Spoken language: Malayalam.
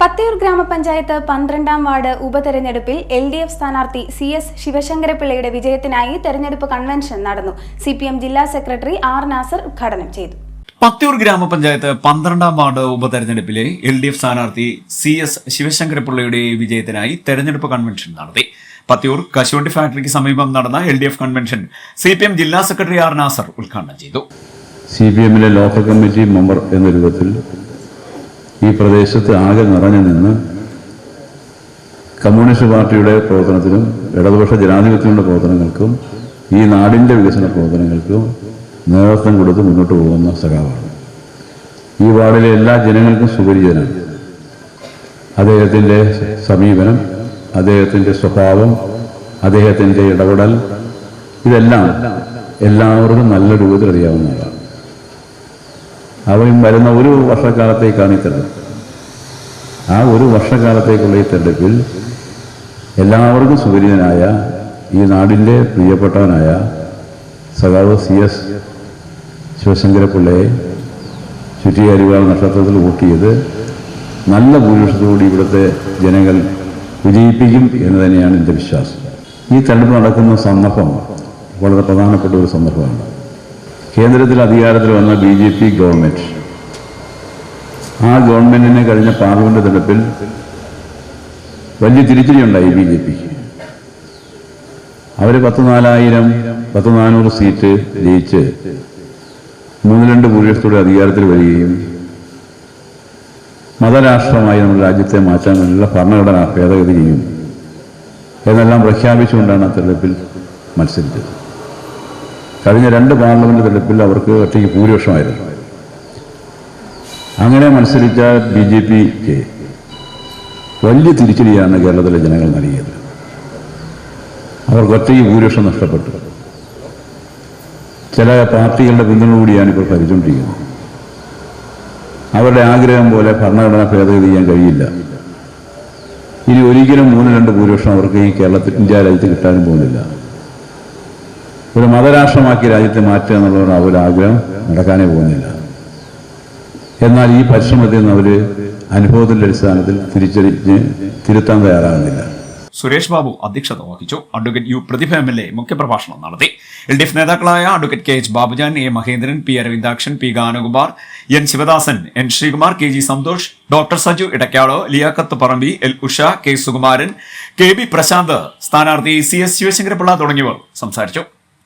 പത്തിയൂർ ഗ്രാമപഞ്ചായത്ത് പന്ത്രണ്ടാം വാർഡ് ഉപതെരഞ്ഞെടുപ്പിൽ എൽ ഡി എഫ് സ്ഥാനാർത്ഥി സി എസ് ശിവശങ്കരപിള്ളയുടെ വിജയത്തിനായി തെരഞ്ഞെടുപ്പ് കൺവെൻഷൻ നടന്നു. സി പി എം ജില്ലാ സെക്രട്ടറി ആർ നാസർ ഉദ്ഘാടനം ചെയ്തു. പത്തിയൂർ ഗ്രാമപഞ്ചായത്ത് പന്ത്രണ്ടാം വാർഡ് ഉപതെരഞ്ഞെടുപ്പിലെ എൽ ഡി എഫ് സ്ഥാനാർത്ഥി സി എസ് ശിവശങ്കരപിള്ളയുടെ വിജയത്തിനായി തെരഞ്ഞെടുപ്പ് കൺവെൻഷൻ നടത്തി. പത്തിയൂർ കശുവണ്ടി ഫാക്ടറിക്ക് സമീപം നടന്ന L D F convention C P M ജില്ലാ സെക്രട്ടറി ആർ നാസർ ഉദ്ഘാടനം ചെയ്തു. സി പി എമ്മിലെ ലോക്കൽ കമ്മിറ്റി മെമ്പർ എന്ന രൂപത്തിൽ ഈ പ്രദേശത്ത് ആകെ നിറഞ്ഞു നിന്ന് കമ്മ്യൂണിസ്റ്റ് പാർട്ടിയുടെ പ്രവർത്തനത്തിനും ഇടതുപക്ഷ ജനാധിപത്യങ്ങളുടെ പ്രവർത്തനങ്ങൾക്കും ഈ നാടിന്റെ വികസന പ്രവർത്തനങ്ങൾക്കും നേതൃത്വം കൊടുത്ത് മുന്നോട്ട് പോകുന്ന സഖാവാണ്. ഈ വാർഡിലെ എല്ലാ ജനങ്ങൾക്കും സുപരിചിതനാണ്. അദ്ദേഹത്തിന്റെ സമീപനം അദ്ദേഹത്തിന്റെ സ്വഭാവം അദ്ദേഹത്തിന്റെ ഇടപെടൽ ഇതെല്ലാം എല്ലാവർക്കും നല്ല രൂപത്തിൽ അറിയാവുന്നതാണ്. അവയും വരുന്ന ഒരു വർഷക്കാലത്തേക്കാണ് ഈ തെരഞ്ഞെടുപ്പ്. ആ ഒരു വർഷക്കാലത്തേക്കുള്ള ഈ തെരഞ്ഞെടുപ്പിൽ എല്ലാവർക്കും സുപരിതനായ ഈ നാടിന്റെ പ്രിയപ്പെട്ടവനായ സഖാവ് സി എസ് ശിവശങ്കരപിള്ളയെ ചുറ്റിയാരിവാൾ നക്ഷത്രത്തിൽ വോട്ട് ചെയ്ത് നല്ല ഭൂരിപക്ഷത്തോടുകൂടി ഇവിടുത്തെ ജനങ്ങൾ വിജയിപ്പിക്കും എന്ന് തന്നെയാണ് എന്റെ വിശ്വാസം. ഈ തെരഞ്ഞെടുപ്പ് നടക്കുന്ന സന്ദർഭം വളരെ പ്രധാനപ്പെട്ട ഒരു സന്ദർഭമാണ്. കേന്ദ്രത്തിൽ അധികാരത്തിൽ വന്ന ബി ജെ പി ഗവൺമെന്റ് ആ ഗവൺമെന്റിന് കഴിഞ്ഞ പാർലമെന്റ് തെരഞ്ഞെടുപ്പിൽ വലിയ തിരിച്ചടിയുണ്ടായി ബി ജെ പിക്ക് അവർ പത്ത് നാലായിരം പത്ത് നാനൂറ് സീറ്റ് ജയിച്ച് മൂന്ന് രണ്ട് ഭൂരിപക്ഷത്തോടെ അധികാരത്തിൽ വരികയും മതരാഷ്ട്രമായി നമ്മുടെ രാജ്യത്തെ മാറ്റാൻ വേണ്ടിയുള്ള ഭരണഘടന ഭേദഗതി ചെയ്യും. എന്നെല്ലാം പ്രഖ്യാപിച്ചുകൊണ്ടാണ് ആ തെരഞ്ഞെടുപ്പിൽ മത്സരിച്ചത്. കഴിഞ്ഞ രണ്ട് പാർലമെന്റ് തെരഞ്ഞെടുപ്പിൽ അവർക്ക് ഒറ്റയ്ക്ക് ഭൂരിപക്ഷമായിരുന്നു. അങ്ങനെ മത്സരിച്ച ബി ജെ പിക്ക് വലിയ തിരിച്ചടിയാണ് കേരളത്തിലെ ജനങ്ങൾ നൽകിയത്. അവർക്ക് ഒറ്റയ്ക്ക് ഭൂരിപക്ഷം നഷ്ടപ്പെട്ടു. ചില പാർട്ടികളുടെ പിന്തുണ കൂടിയാണ് ഇപ്പോൾ ഭരിച്ചുകൊണ്ടിരിക്കുന്നത്. അവരുടെ ആഗ്രഹം പോലെ ഭരണഘടന ഭേദഗതി ചെയ്യാൻ കഴിയില്ല. ഇനി ഒരിക്കലും മൂന്ന് രണ്ട് ഭൂരിപക്ഷം അവർക്ക് ഈ കേരളത്തിൽ ഇന്ത്യ രാജ്യത്ത് കിട്ടാനും പോകുന്നില്ല. ഒരു മതരാഷ്ട്രമാക്കി രാജ്യത്തെ മാറ്റുക എന്നുള്ള ആഗ്രഹം. നടക്കാനേ പോകുന്നില്ല. എന്നാൽ ഈ പരിശ്രമത്തിൽ നിന്ന് അവർ അനുഭവത്തിന്റെ അടിസ്ഥാനത്തിൽ തിരിച്ചറിഞ്ഞ് തിരുത്താൻ തയ്യാറാകുന്നില്ല. സുരേഷ് ബാബു അധ്യക്ഷത വഹിച്ചു. Advocate U Prathibha M L A മുഖ്യപ്രഭാഷണം നടത്തി. എൽ ഡി എഫ് നേതാക്കളായ advocate K H Babujan A Mahendran P Aravindakshan P Ganakumar N Sivadasan N Sreekumar K G Santhosh doctor Saju ഇടക്കാളോ Liyakath Parambil L Usha K Sukumaran K B Prashanth സ്ഥാനാർത്ഥി സി എസ് ശിവശങ്കരപിള്ള തുടങ്ങിയവർ സംസാരിച്ചു.